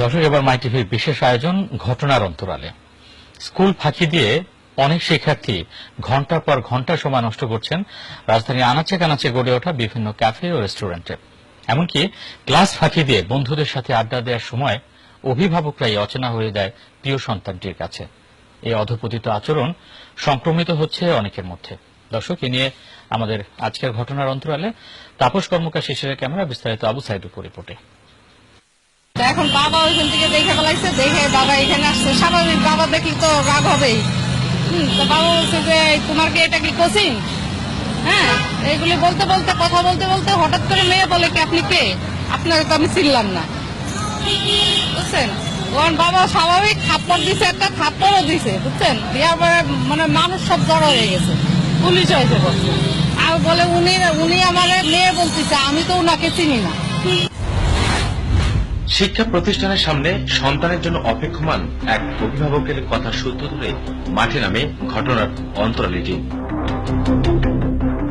দর্শক, এবার মাই টিভির বিশেষ আয়োজন ঘটনার অন্তরালে। স্কুল ফাঁকি দিয়ে অনেক শিক্ষার্থী ঘণ্টার পর ঘণ্টা সময় নষ্ট করছেন রাজধানীর আনাচে কানাচে গড়ে ওঠা বিভিন্ন ক্যাফে ও রেস্টুরেন্টে। এমনকি ক্লাস ফাঁকি দিয়ে বন্ধুদের সাথে আড্ডা দেওয়ার সময় অভিভাবকরাই অচেনা হয়ে যায় প্রিয় সন্তানটির কাছে। এই অধপতিত আচরণ সংক্রমিত হচ্ছে অনেকের মধ্যে। দর্শক, এ নিয়ে আমাদের আজকের ঘটনার অন্তরালে তাপস কর্মকার শিশিরের ক্যামেরা, বিস্তারিত আবু সাইড উপর রিপোর্টে এখন বাবা ওইখান থেকে দেখে ফেলাইছে, দেখে বাবা এখানে আসছে। স্বাভাবিক বাবা দেখলে তো রাগ হবেই। তো বাবা বলছে যে তোমার এটা কি কোচিং? হ্যাঁ এইগুলি বলতে বলতে, কথা বলতে বলতে হঠাৎ করে মেয়ে বলে কি, আপনি কে? আপনাকে তো আমি চিনলাম না। বুঝছেন? ওর বাবা স্বাভাবিক থাপ্পড় দিছে, একটা থাপ্পড়ও দিছে, বুঝছেন? দেওয়ার পরে মানে মানুষ সব জড়ো হয়ে গেছে, পুলিশ হয়েছে আর বলে, উনি উনি আমার মেয়ে বলতেছে, আমি তো উনাকে চিনি না। শিক্ষা প্রতিষ্ঠানের সামনে সন্তানের জন্য অপেক্ষমান এক অভিভাবকের কথা সূত্র ধরে মাঠে নামে ঘটনার অন্তরালিটি।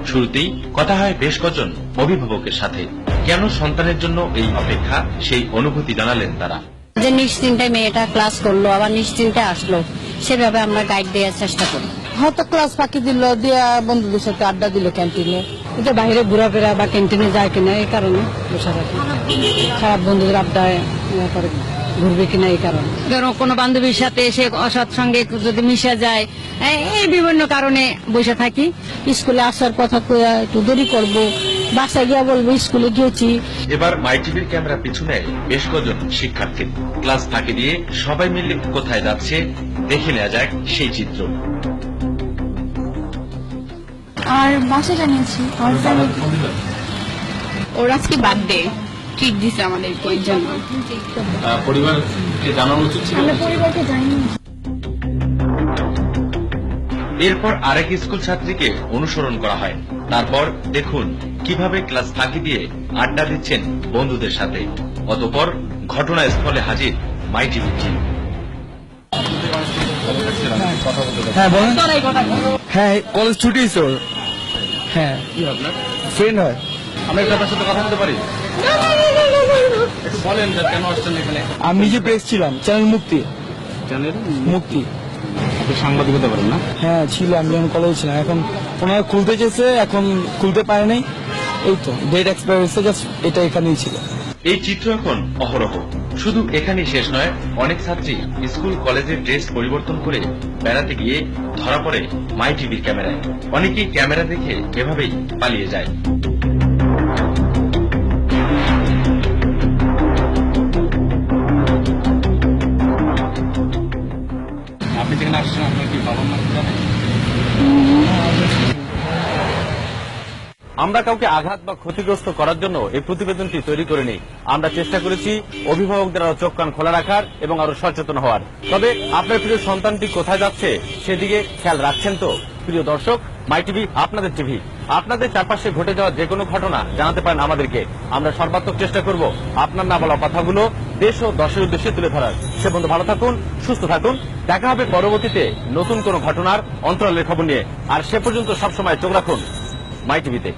শুরুতেই কথা হয় বেশ কজন অভিভাবকের সাথে। কেন সন্তানের জন্য এই অপেক্ষা? সেই অনুভূতি জানালেন তারা। যে নিশ্চিন্তে মেয়েটা ক্লাস করল, আবার নিশ্চিন্তে আসলো, সেভাবে আমরা গাইড দেওয়ার চেষ্টা করি হয়তো ক্লাস ফাঁকি দিল দিয়া বন্ধুদের সাথে আড্ডা দিল ক্যান্টিনে। এটা বাইরে ঘোরাফেরা বা ক্যান্টিনে যায় কিনা এই কারণে বসে রাখি খারাপ বন্ধুদের আড্ডায় ইয়ে করে ঘুরবে কিনা এই কারণে। ধরো কোনো বান্ধবীর সাথে এসে অসৎ সঙ্গে যদি মিশে যায় এই- এই বিভিন্ন কারণে বসে থাকি। স্কুলে আসার কথা একটু দেরি করব। বাসায় গিয়া বলব স্কুলে গিয়েছি। এবার মাই টিভির ক্যামেরা পিছনে বেশ কজন শিক্ষার্থী। ক্লাস ফাঁকি দিয়ে সবাই মিলে কোথায় যাচ্ছে দেখে নেওয়া যাক সেই চিত্র। আর বাসা জানিয়েছি আর ওর আজকে বার্থডে ট্রিট দিছে আমাদেরকে জন্য। পরিবারকে জানানো উচিত ছিল? আমরা পরিবারকে এরপর আরেক স্কুল ছাত্রীকে অনুসরণ করা হয়। তারপর দেখুন কীভাবে ক্লাস ফাঁকি দিয়ে আড্ডা দিচ্ছেন বন্ধুদের সাথে। অতপর ঘটনাস্থলে হাজির মাই টিভি টিম হ্যাঁ বলেন। হ্যাঁ কলেজ ছুটি তো হ্যাঁ। ফ্রেন্ড হয় আমরা একটা আপনার সাথে কথা বলতে পারি? একটু বলেন যে কেন আসছেন এখানে? আমি নিজে প্রেস ছিলাম। চ্যানেল মুক্তি। জানেন মুক্তি। আপনি সাংবাদিকতা পারেন না? হ্যাঁ ছিলাম যখন কলেজে ছিলাম এখন ওনারা খুলতে চেয়েছে এখন খুলতে পারে নাই। এই তো ডেট এক্সপায়ার হয়েছে জাস্ট এটা এখানেই ছিল। এই চিত্র এখন অহরহ। শুধু এখানেই শেষ নয়, অনেক ছাত্রী স্কুল, কলেজের ড্রেস পরিবর্তন করে বেড়াতে গিয়ে ধরা পড়ে মাই টিভির ক্যামেরায়। অনেকেই ক্যামেরা দেখে এভাবেই পালিয়ে যায়। আপনি যেখানে আসছেন, আপনার কি বাবা মা আমরা কাউকে আঘাত বা ক্ষতিগ্রস্ত করার জন্য এই প্রতিবেদনটি তৈরি করিনি আমরা চেষ্টা করেছি অভিভাবকদের আরও চোখ কান খোলা রাখার এবং আরও সচেতন হওয়ার। তবে আপনার প্রিয় সন্তানটি কোথায় যাচ্ছে সেদিকে খেয়াল রাখছেন তো? প্রিয় দর্শক মাই টিভি আপনাদের টিভি আপনাদের চারপাশে ঘটে যাওয়া যে কোনো ঘটনা জানাতে পারেন আমাদেরকে। আমরা সর্বাত্মক চেষ্টা করব আপনার না বলা কথাগুলো দেশ ও দর্শের উদ্দেশ্যে তুলে ধরার। সে বন্ধু ভালো থাকুন, সুস্থ থাকুন। দেখা হবে পরবর্তীতে নতুন কোনো ঘটনার অন্তরালের খবর নিয়ে। আর সে পর্যন্ত সবসময় চোখ রাখুন। মাই টিভিতে